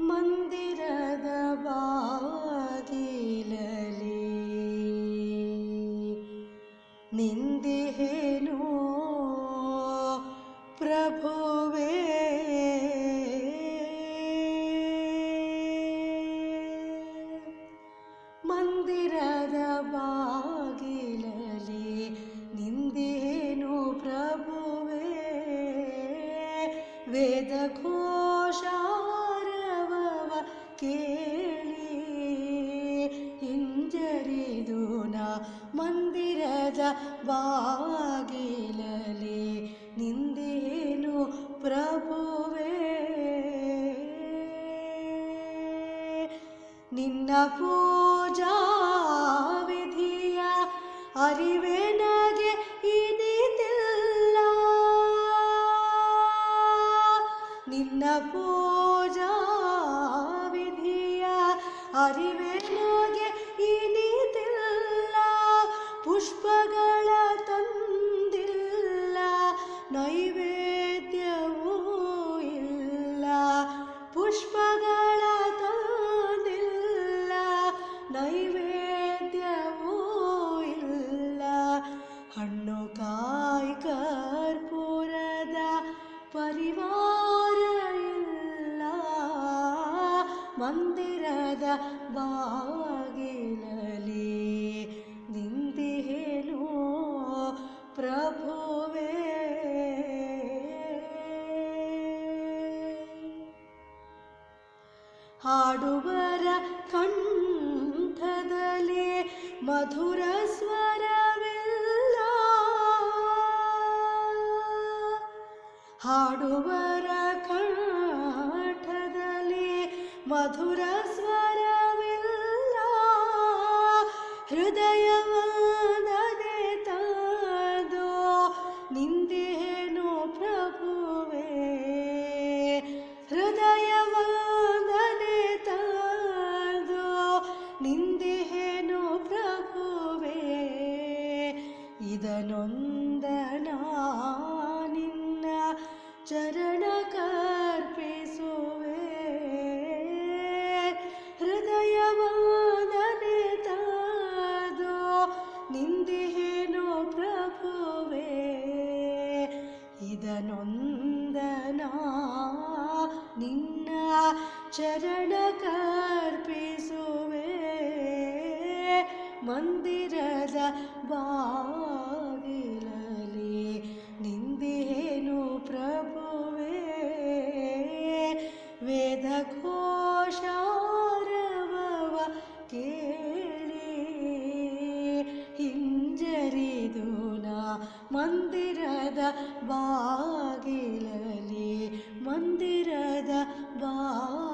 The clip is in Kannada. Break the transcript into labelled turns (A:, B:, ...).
A: ಮಂದಿರದ ಬಾಗಿಲಲಿ ನಿಂದಿಹೇನು ಪ್ರಭುವೇ ಮಂದಿರದ ಬಾಗಿಲಲಿ ನಿಂದೇನು ಪ್ರಭುವೇ ವೇದ ಘೋಷಾರವವ ಕೇಳಿ ಹಿಂಜರಿದು ನಾ ಮಂದಿರದ ಬಾಗಿಲಲಿ ನಿಂದೇನು ಪ್ರಭುವೇ? ನಿನ್ನ ಪೂಜಾ ವಿಧಿಯ ಅರಿವೆ ನಗೆ ಇನಿತಿಲ್ಲ. ನಿನ್ನ ಪೂಜಾ ಅರಿವೆ ಇನಿದಿಲ್ಲ ಪುಷ್ಪಗಳ ತಂದಿಲ್ಲ ನೈವೇದ್ಯವೂ ಮಂದಿರದ ಬಾಗಿಲಲಿ ನಿಂದಿಹೇನು ಪ್ರಭುವೇ. ಹಾಡುವರ ಕಂಠದಲ್ಲಿ ಮಧುರ ಸ್ವರವಿಲ್ಲ. ಹಾಡುವರ ಕಂಠದಲ್ಲಿ ಮಧುರ ಸ್ವರವಿಲ್ಲ. ಹೃದಯವನದೆ ತಂದು. ನಿಂದೇನು ಪ್ರಭುವೇ. ಹೃದಯವನದೆ ತಂದು. ನಿಂದೇನು ಪ್ರಭುವೇ. ಇದನೊಂದನ ನಿನ್ನ ಚರಣ ಕರ್ಪಿಸುವೆ. ಮಂದಿರದ ಬಾಗಿಲಲಿ ನಿಂದೇನು ಪ್ರಭುವೆ. ವೇದ ಘೋಷಾರವ ಕೇಳಿ ಮಂದಿರದ ಬಾಗಿಲಲಿ ಮಂದಿರದ ಬಾಗಿಲಲಿ